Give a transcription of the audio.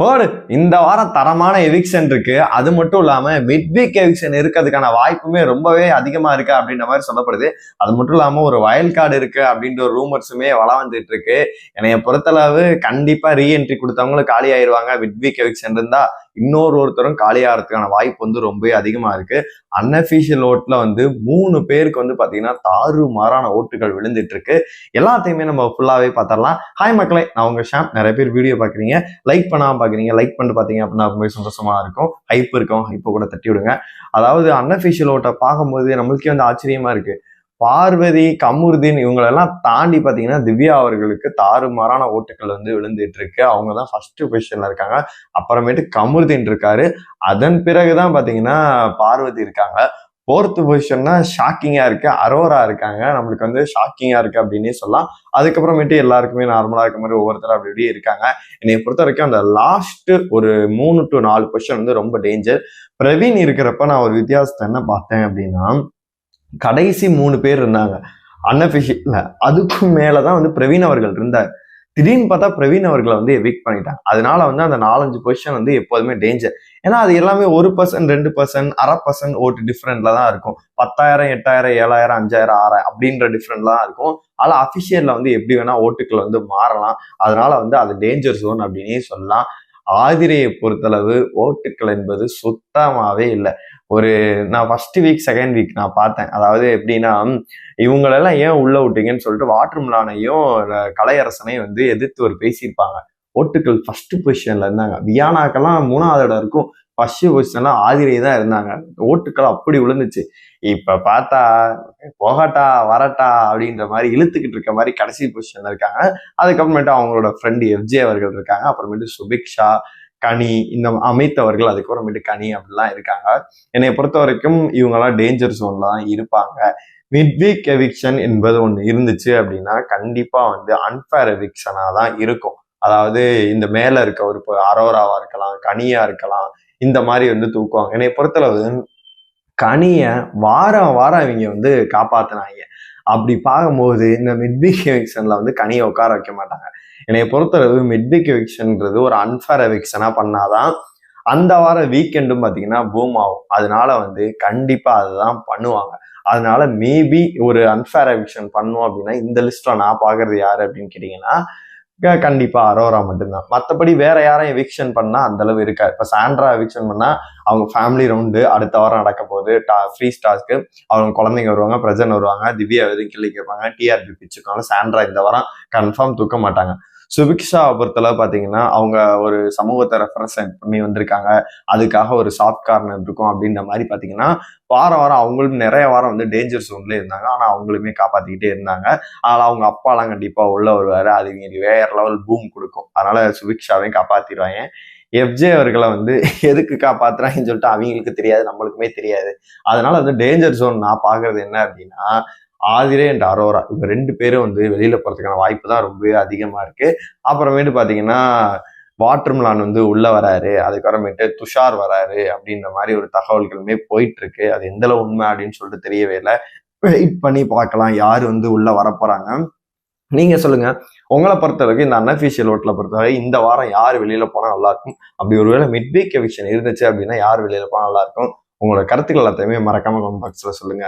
போடு. இந்த வாரம் தரமான எவிக்ஷன் இருக்கு. அது மட்டும் இல்லாம மிட் வீக் எவிக்ஷன் இருக்கிறதுக்கான வாய்ப்புமே ரொம்பவே அதிகமா இருக்கு அப்படின்ற மாதிரி சொல்லப்படுது. அது மட்டும் இல்லாம ஒரு வயல் கார்டு இருக்கு அப்படின்ற ஒரு ரூமர்ஸுமே வள வந்துட்டு இருக்கு. என்னைய பொறுத்தளவு கண்டிப்பா ரீஎன்ட்ரி கொடுத்தவங்களும் காலி ஆயிடுவாங்க மிட் வீக் எவிக்ஷன் இருந்தா இன்னொரு ஒருத்தரும் காலியாகிறதுக்கான வாய்ப்பு வந்து ரொம்பவே அதிகமாக இருக்கு. அன்அஃபிஷியல் ஓட்டில் வந்து மூணு பேருக்கு வந்து பார்த்தீங்கன்னா தாறு மாறான ஓட்டுகள் விழுந்துட்டு இருக்கு எல்லாத்தையுமே நம்ம ஃபுல்லாகவே பார்த்துடலாம் ஹாய் மக்களே நான் உங்கள் ஷாம். நிறைய பேர் வீடியோ பார்க்குறீங்க லைக் பண்ணாமல் பார்க்குறீங்க லைக் பண்ணிட்டு பார்த்தீங்க அப்படின்னா ரொம்பவே சந்தோஷமாக இருக்கும். ஹைப் இருக்கும். ஹைப்பை கூட தட்டி விடுங்க அதாவது அன்அஃபிஷியல் ஓட்டை பார்க்கும்போது நம்மளுக்கே வந்து ஆச்சரியமாக இருக்குது பார்வதி கமுருதீன் இவங்களெல்லாம் தாண்டி பார்த்தீங்கன்னா திவ்யா அவர்களுக்கு தாறுமாறான ஓட்டுகள் வந்து விழுந்துட்டு இருக்கு. அவங்க தான் ஃபர்ஸ்ட் பொசிஷன்ல இருக்காங்க. அப்புறமேட்டு கமுருதீன் இருக்காரு. அதன் பிறகுதான் பார்த்தீங்கன்னா பார்வதி இருக்காங்க. ஃபோர்த்து பொசிஷன்னா ஷாக்கிங்கா இருக்கு. அரோரா இருக்காங்க. நம்மளுக்கு வந்து ஷாக்கிங்கா இருக்கு அப்படின்னே சொல்லலாம். அதுக்கப்புறமேட்டு எல்லாருக்குமே நார்மலா இருக்க மாதிரி ஒவ்வொருத்தர் அப்படி இப்படியே இருக்காங்க. என்னை பொறுத்த வரைக்கும் அந்த லாஸ்ட் ஒரு மூணு டு நாலு பொசிஷன் வந்து ரொம்ப டேஞ்சர் பிரவீன் இருக்கிறப்ப நான் ஒரு வித்தியாசத்தை என்ன பார்த்தேன் அப்படின்னா கடைசி மூணு பேர் இருந்தாங்க. அன்அஃபிஷியல்ல அதுக்கும் மேலே தான் வந்து பிரவீன் அவர்கள் இருந்தார். திடீர்னு பார்த்தா பிரவீன் அவர்களை வந்து எவிக் பண்ணிட்டாங்க. அதனால வந்து அந்த நாலஞ்சு பொசிஷன் வந்து எப்போதுமே டேஞ்சர் ஏன்னா அது எல்லாமே ஒரு பர்சன்ட் ரெண்டு பர்சன்ட் அரை பர்சன்ட் ஓட்டு டிஃப்ரெண்ட்ல தான் இருக்கும். பத்தாயிரம் எட்டாயிரம் ஏழாயிரம் அஞ்சாயிரம் ஆறாயிரம் அப்படின்ற டிஃப்ரெண்ட்ல தான் இருக்கும். அதில் அஃபிஷியல்ல வந்து எப்படி வேணா ஓட்டுக்கள் வந்து மாறலாம். அதனால வந்து அது டேஞ்சர் ஜோன் அப்படின்னே சொல்லலாம். ஆதிரையை பொறுத்தளவு ஓட்டுக்கள் என்பது சுத்தமாகவே இல்லை. ஒரு நான் ஃபர்ஸ்ட் வீக் செகண்ட் வீக் நான் பார்த்தேன். அதாவது எப்படின்னா இவங்களெல்லாம் ஏன் உள்ள விட்டீங்கன்னு சொல்லிட்டு வாட்டர் மிலானையும் கலையரசனையும் வந்து எதிர்த்து ஒரு பேசியிருப்பாங்க. ஓட்டுக்கள் ஃபர்ஸ்ட் பொசிஷன்ல இருந்தாங்க. வியானாக்கெல்லாம் மூணாவது இடம் இருக்கும். ஃபர்ஸ்ட் பொசிஷன்லாம் ஆதிரை தான் இருந்தாங்க. ஓட்டுக்கள் அப்படி விழுந்துச்சு. இப்ப பார்த்தா போகட்டா வரட்டா அப்படின்ற மாதிரி இழுத்துக்கிட்டு இருக்க மாதிரி கடைசி பொசிஷன்ல இருக்காங்க. அதுக்கப்புறமேட்டு அவங்களோட ஃப்ரெண்டு எஃப்ஜே அவர்கள் இருக்காங்க. அப்புறமேட்டு சுபிக்ஷா கனி இந்த அமைத்தவர்கள் அதுக்கப்புறமேட்டு கனி அப்படிலாம் இருக்காங்க. என்னை பொறுத்த வரைக்கும் இவங்கெல்லாம் டேஞ்சர் ஜோன்ல தான் இருப்பாங்க. மிட் வீக் எவிக்ஷன் என்பது ஒன்று இருந்துச்சு அப்படின்னா கண்டிப்பாக வந்து அன்ஃபேர் எவிக்ஷனாக தான் இருக்கும். அதாவது இந்த மேலே இருக்க ஒரு இப்போ அரோராவாக இருக்கலாம் கனியாக இருக்கலாம் இந்த மாதிரி வந்து தூக்குவாங்க. என்னை பொறுத்தளவு கனியை வாரம் வாரம் இவங்க வந்து காப்பாத்தினாங்க. அப்படி பார்க்கும்போது இந்த மிட்பிக் எவிக்ஷன்ல வந்து கனியை உட்கார வைக்க மாட்டாங்க. என்னை பொறுத்தளவு மிட்பிக் எவிக்ஷன்ன்றது ஒரு அன்ஃபேர் எவிக்ஷனா பண்ணாதான் அந்த வார வீக்கெண்டும் பார்த்தீங்கன்னா பூம் ஆகும் அதனால வந்து கண்டிப்பா அதுதான் பண்ணுவாங்க. அதனால மேபி ஒரு அன்ஃபேர் எவிக்ஷன் பண்ணுவோம் அப்படின்னா இந்த லிஸ்ட்ல நான் பாக்குறது யாரு அப்படின்னு கேட்டீங்கன்னா கண்டிப்பா அரோரா மட்டும்தான். மற்றபடி வேற யாரையும் எவிக்ஷன் பண்ணா அந்த அளவு இருக்காது. இப்போ சாண்ட்ரா எவிக்ஷன் பண்ணா அவங்க ஃபேமிலி ரவுண்டு அடுத்த வாரம் நடக்க போகுது. டா ஃப்ரீ ஸ்டார்ஸ்க்கு அவங்க குழந்தைங்க வருவாங்க பிரஜன் வருவாங்க திவ்யா எதுவும் கிள்ளி கேட்பாங்க டிஆர்பி பிச்சுக்காங்க சாண்ட்ரா இந்த வாரம் கன்ஃபார்ம் தூக்க மாட்டாங்க. சுபிக்ஷா பொறுத்தளவு பார்த்தீங்கன்னா அவங்க ஒரு சமூகத்தை ரெப்ரசன்ட் பண்ணி வந்திருக்காங்க. அதுக்காக ஒரு சாஃப்ட் கார்னர் இருக்கும் அப்படின்ற மாதிரி பார்த்தீங்கன்னா வாரம் வாரம் அவங்களும் நிறைய வாரம் வந்து டேஞ்சர் ஜோன்ல இருந்தாங்க. ஆனால் அவங்களுமே காப்பாற்றிக்கிட்டே இருந்தாங்க. அதனால் அவங்க அப்பாலாம் கண்டிப்பாக உள்ள வருவார். அது இவங்களுக்கு வேற லெவல் பூம் கொடுக்கும். அதனால சுபிக்ஷாவையும் காப்பாற்றிடுவாங்க எஃப்ஜே அவர்களை வந்து எதுக்கு காப்பாத்துறாங்கன்னு சொல்லிட்டு அவங்களுக்கு தெரியாது நம்மளுக்குமே தெரியாது. அதனால வந்து டேஞ்சர் ஜோன் நான் பார்க்கறது என்ன அப்படின்னா ஆதிரே அண்ட் அரோரா. இவங்க ரெண்டு பேரும் வந்து வெளியில் போகிறதுக்கான வாய்ப்பு தான் ரொம்பவே அதிகமாக இருக்குது அப்புறமேட்டு பார்த்தீங்கன்னா வாட்டர்மிலான் வந்து உள்ள வராரு. அதுக்கப்புறமேட்டு துஷார் வராரு அப்படின்ற மாதிரி ஒரு தகவல்களுமே போயிட்டு இருக்கு அது எந்தளவு உண்மை அப்படின்னு சொல்லிட்டு தெரியவே இல்லை. வெயிட் பண்ணி பார்க்கலாம் யார் வந்து உள்ள வரப்போறாங்க. நீங்க சொல்லுங்க உங்களை பொறுத்தவரைக்கும் இந்த அன்அஃபிஷியல் ஓட்டில் பொறுத்தவரை இந்த வாரம் யார் வெளியில போனா நல்லா இருக்கும்? அப்படி ஒருவேளை மிட் வீக் எவிக்ஷன் இருந்துச்சு அப்படின்னா யார் வெளியில போனா நல்லா இருக்கும்? உங்களோட கருத்துக்கள் எல்லாத்தையுமே மறக்காம கமெண்ட் பாக்ஸ்ல சொல்லுங்க.